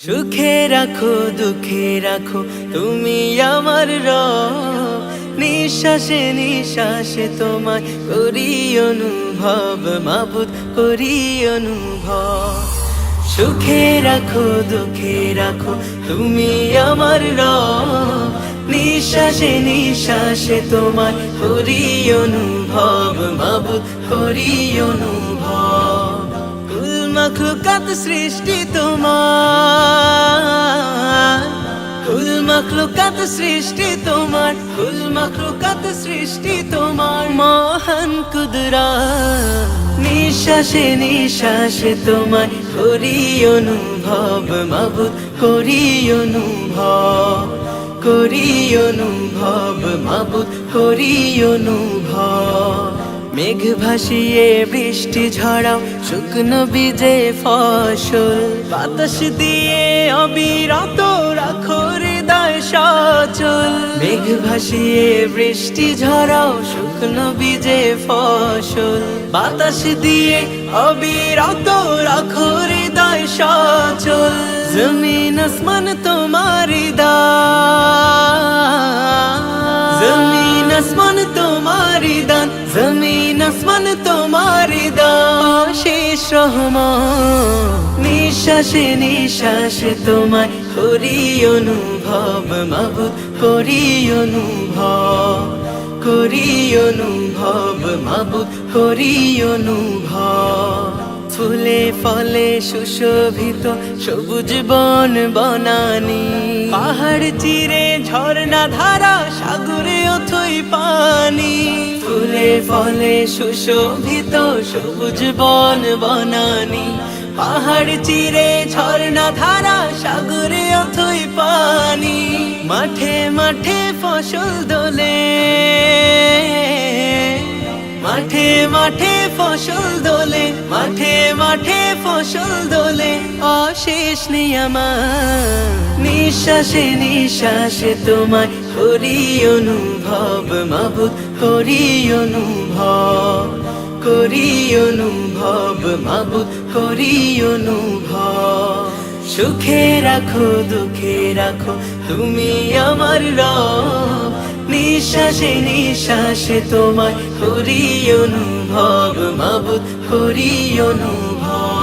সুখে রাখো, দুঃখে রাখো, তুমি আমার রব। নিঃশ্বাসে নিঃশ্বাসে তোমায় করি অনুভব, মাবুদ করি অনুভব। সুখে রাখো, দুঃখে রাখো, তুমি আমার রব। নিঃশ্বাসে নিঃশ্বাসে তোমায় করি অনুভব, মাবুদ করি অনুভব। মখলুকাত সৃষ্টি তোমার। কুল মখলুকাত সৃষ্টি তোমার। কুল মখলুকাত সৃষ্টি তোমার। মহান কুদরা, নিঃশ্বাসে নিঃশ্বাসে তোমার করি অনুভব, মাবুদ করি অনুভব করি অনুভব, মাবুদ করি অনুভব। মেঘ ভাসিয়ে বৃষ্টি ঝরাও, শুকনো বীজে ফসল। বাতাস দিয়ে অবিরত রাখো হৃদয় সচল। মেঘ ভাসিয়ে বৃষ্টি ঝরাও, শুকনো বীজে ফসল। বাতাস দিয়ে অবিরত রাখো হৃদয় সচল। জমিন আসমান তোমার দান। জমিন আসমান তোমার দান। জমিন আসমান তোমার দান শেষ রহমান। নিঃশ্বাসে নিঃশ্বাসে তোমায় করি অনুভব, মাবুদ, করি অনুভব করি অনুভব, মাবুদ, করি অনুভব। ফুলে ফলে সুশোভিত সবুজ বন বনানি, পাহাড় চিরে ঝর্ণা ধারা, সাগরে অথই পানি। ফুলে ফলে সুশোভিত সবুজ বন বনানি। পাহাড় চিরে ঝর্ণা ধারা সাগরে অথই পানি। মাঠে মাঠে ফসল দোলে। মাঠে মাঠে ফসল দোলে, মাঠে মাঠে ফসল দোলে, অশেষ নিয়ামত নিঃশ্বাসে নিঃশ্বাসে তোমায় করি অনুভব মাবুদ করি অনুভব করি অনুভব মাবুদ করি অনুভব। সুখে রাখো, দুঃখে রাখো, তুমি আমার রব। নিঃশ্বাসে নিঃশ্বাসে তোমায় হরি অনুভব মাবুদ হরি অনুভব।